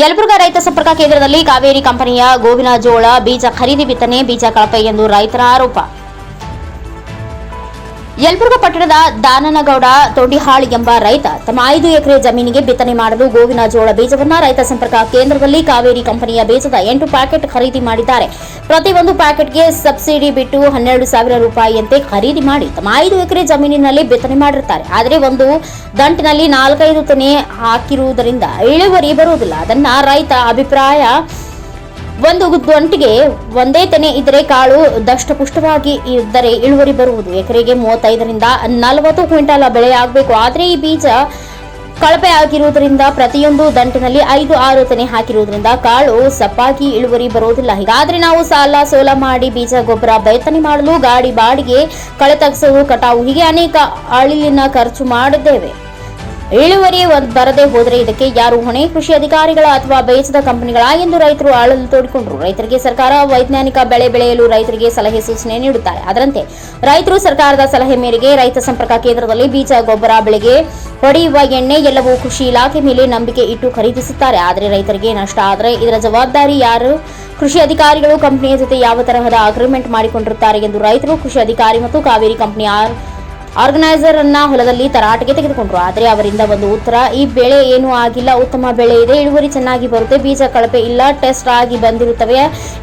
ಯಲಬುರ್ಗಾ ರೈತ ಸಂಪರ್ಕ ಕೇಂದ್ರದಲ್ಲಿ ಕಾವೇರಿ ಕಂಪನಿಯ ಗೋವಿನ ಜೋಳ, ಬೀಜ ಖರೀದಿ ಬಿತ್ತನೆ, ಬೀಜ ಕಳಪೆ ಎಂದು ರೈತರ ಆರೋಪ. ಯಲಬುರ್ಗಾ ಪಟ್ಟಣದ ದಾನನಗೌಡ ತೊಂಡಿಹಾಳ್ ಎಂಬ ರೈತ ತಮ್ಮ ಐದು ಎಕರೆ ಜಮೀನಿಗೆ ಬಿತ್ತನೆ ಮಾಡಲು ಗೋವಿನ ಜೋಳ ಬೀಜವನ್ನು ರೈತ ಸಂಪರ್ಕ ಕೇಂದ್ರದಲ್ಲಿ ಕಾವೇರಿ ಕಂಪನಿಯ ಬೀಜದ ಎಂಟು ಪ್ಯಾಕೆಟ್ ಖರೀದಿ ಮಾಡಿದ್ದಾರೆ. ಪ್ರತಿಯೊಂದು ಪ್ಯಾಕೆಟ್ಗೆ ಸಬ್ಸಿಡಿ ಬಿಟ್ಟು ಹನ್ನೆರಡು ಸಾವಿರ ರೂಪಾಯಿಯಂತೆ ಖರೀದಿ ಮಾಡಿ ತಮ್ಮ ಐದು ಎಕರೆ ಜಮೀನಿನಲ್ಲಿ ಬಿತ್ತನೆ ಮಾಡಿರ್ತಾರೆ. ಆದರೆ ಒಂದು ದಂಟಿನಲ್ಲಿ ನಾಲ್ಕೈದು ತೆನೆ ಹಾಕಿರುವುದರಿಂದ ಇಳುವರಿ ಬರುವುದಿಲ್ಲ. ಅದನ್ನ ರೈತ ಅಭಿಪ್ರಾಯ ಒಂದು ಗಂಟೆಗೆ ಒಂದೇ ತೆನೆ ಇದ್ದರೆ ಕಾಳು ದಷ್ಟಪುಷ್ಟವಾಗಿ ಇದ್ದರೆ ಇಳುವರಿ ಬರುವುದು. ಎಕರೆಗೆ ಮೂವತ್ತೈದರಿಂದ ನಲವತ್ತು ಕ್ವಿಂಟಾಲ ಬೆಳೆ ಆಗಬೇಕು ಆದರೆ ಈ ಬೀಜ ಕಳಪೆ ಆಗಿರುವುದರಿಂದ ಪ್ರತಿಯೊಂದು ದಂಟಿನಲ್ಲಿ ಐದು ಆರು ತೆನೆ ಹಾಕಿರುವುದರಿಂದ ಕಾಳು ಸಪ್ಪಾಗಿ ಇಳುವರಿ ಬರುವುದಿಲ್ಲ. ಹೀಗಾದ್ರೆ ನಾವು ಸಾಲ ಸೋಲ ಮಾಡಿ ಬೀಜ ಗೊಬ್ಬರ ಬೇತನೆ ಮಾಡಲು ಗಾಡಿ ಬಾಡಿಗೆ ಕಳೆ ತಗ್ಸೋದು ಕಟಾವು ಹೀಗೆ ಅನೇಕ ಅಳಿಲಿನ ಖರ್ಚು ಮಾಡಿದ್ದೇವೆ. ಇಳುವರಿ ಬರದೇ ಹೋದರೆ ಇದಕ್ಕೆ ಯಾರು ಹೊಣೆ? ಕೃಷಿ ಅಧಿಕಾರಿಗಳ ಅಥವಾ ಬೇಯಿಸಿದ ಕಂಪನಿಗಳ ಎಂದು ರೈತರು ಆಳಲು ತೋಡಿಕೊಂಡರು. ರೈತರಿಗೆ ಸರ್ಕಾರ ವೈಜ್ಞಾನಿಕ ಬೆಳೆ ಬೆಳೆಯಲು ರೈತರಿಗೆ ಸಲಹೆ ಸೂಚನೆ ನೀಡುತ್ತಾರೆ. ಅದರಂತೆ ರೈತರು ಸರ್ಕಾರದ ಸಲಹೆ ಮೇರೆಗೆ ರೈತ ಸಂಪರ್ಕ ಕೇಂದ್ರದಲ್ಲಿ ಬೀಜ, ಗೊಬ್ಬರ, ಬೆಳೆಗೆ ಹೊಡೆಯುವ ಎಣ್ಣೆ, ಎಲ್ಲವೂ ಕೃಷಿ ಇಲಾಖೆ ಮೇಲೆ ನಂಬಿಕೆ ಇಟ್ಟು ಖರೀದಿಸುತ್ತಾರೆ. ಆದರೆ ರೈತರಿಗೆ ನಷ್ಟ ಆದರೆ ಇದರ ಜವಾಬ್ದಾರಿ ಯಾರು? ಕೃಷಿ ಅಧಿಕಾರಿಗಳು ಕಂಪನಿಯ ಜೊತೆ ಯಾವ ತರಹದ ಅಗ್ರಿಮೆಂಟ್ ಮಾಡಿಕೊಂಡಿರುತ್ತಾರೆ ಎಂದು ರೈತರು, ಕೃಷಿ ಅಧಿಕಾರಿ ಮತ್ತು ಕಾವೇರಿ ಕಂಪನಿಯ ಆರ್ಗನೈಸರ್ ಅನ್ನ ಹೊಲದಲ್ಲಿ ತರಾಟೆಗೆ ತೆಗೆದುಕೊಂಡ್ರು. ಆದರೆ ಅವರಿಂದ ಒಂದು ಉತ್ತರ, ಈ ಬೆಳೆ ಏನೂ ಆಗಿಲ್ಲ, ಉತ್ತಮ ಬೆಳೆ ಇದೆ, ಇಳುವರಿ ಚೆನ್ನಾಗಿ ಬರುತ್ತೆ, ಬೀಜ ಕಳಪೆ ಇಲ್ಲ, ಟೆಸ್ಟ್ ಆಗಿ ಬಂದಿರುತ್ತವೆ.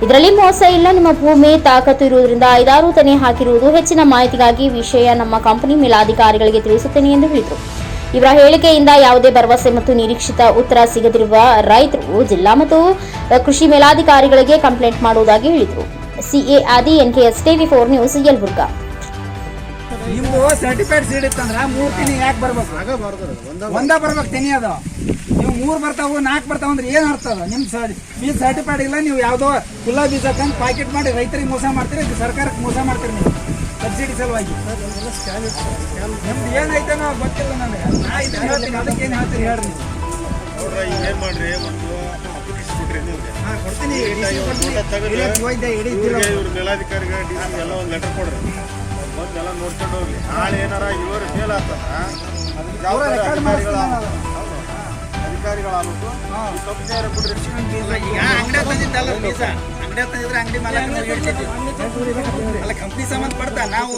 ಇದರಲ್ಲಿ ಮೋಸ ಇಲ್ಲ, ನಿಮ್ಮ ಭೂಮಿ ತಾಕತ್ತು ಇರುವುದರಿಂದ ಐದಾರು ತನೆ ಹಾಕಿರುವುದು ಹೆಚ್ಚಿನ ಮಾಹಿತಿಗಾಗಿ ವಿಷಯ ನಮ್ಮ ಕಂಪನಿ ಮೇಲಾಧಿಕಾರಿಗಳಿಗೆ ತಿಳಿಸುತ್ತೇನೆ ಎಂದು ಹೇಳಿದರು. ಇವರ ಹೇಳಿಕೆಯಿಂದ ಯಾವುದೇ ಭರವಸೆ ಮತ್ತು ನಿರೀಕ್ಷಿತ ಉತ್ತರ ಸಿಗದಿರುವ ರೈತರು ಜಿಲ್ಲಾ ಮತ್ತು ಕೃಷಿ ಮೇಲಾಧಿಕಾರಿಗಳಿಗೆ ಕಂಪ್ಲೇಂಟ್ ಮಾಡುವುದಾಗಿ ಹೇಳಿದರು. CA Adi NKS TV four news, Yelburga. ನಿಮ್ದು ಸರ್ಟಿಫೈಡ್ ಸೀಡ್ ಇತ್ತಂದ್ರ ಮೂರು ತಿನಿ ಯಾಕೆ ಬರ್ಬೇಕು? ಒಂದೇ ಬರ್ಬೇಕು ತೆನಿ ಅದು. ನೀವು ಮೂರು ಬರ್ತಾವು ನಾಲ್ಕು ಬರ್ತಾವ ಅಂದ್ರೆ ಏನ್ ಅರ್ಥ ಅದ? ನಿಮ್ ಬೀಜ ಸರ್ಟಿಫೈಡ್ ಇಲ್ಲ ನೀವು ಯಾವುದೋ ಕುಲ್ಲ ಬೀಜ ತಂದು ಪ್ಯಾಕೆಟ್ ಮಾಡಿ ರೈತರಿಗೆ ಮೋಸ ಮಾಡ್ತೀರಿ ಇದು ಸರ್ಕಾರಕ್ಕೆ ಮೋಸ ಮಾಡ್ತೀರಿ ನೀವು ಸಬ್ಸಿಡಿ ಸಲುವಾಗಿ. ನಿಮ್ದು ಏನೈತೆ ಗೊತ್ತಿಲ್ಲ ನನಗೆ. ನಾ ಇದನ್ನ ಹೇಳ್ತೀನಿ ಅದಕ್ಕೆ ಏನು ಹೇಳ್ತೀರಿ ಹೇಳ್ರಿ ಏನ್ ಮಾಡ್ರಿ ಒಂದು ಅಪ್ಲಿಕೇಶನ್ ಕೊಟ್ರಿ ಹಾ ಕೊಡ್ತೀನಿ. ಇವ್ರ ಮೇಲಾಧಿಕಾರಿಗೆ ಎಲ್ಲ ಒಂದು ಲೆಟರ್ ಕೊಡ್ರಿ. ಬಂದು ಎಲ್ಲ ನೋಡ್ಕೊಂಡು ಹೋಗ್ಲಿ ನಾಳೆ ಏನಾರ ಇಳುವರಿ ಫೇಲ್ ಆಗ್ತದ ಅಧಿಕಾರಿಗಳಾಗಬೇಕು. ಈಗ ಅಂಗಡಿ ತಂದಿದ್ದಲ್ಲ ಬೀಜ ಅಂಗಡಿ ತಂದಿದ್ರೆ ಅಂಗಡಿ ಅಲ್ಲ ಕಂಪ್ನಿ ಸಾಮಾನು ಪಡ್ತಾ ನಾವು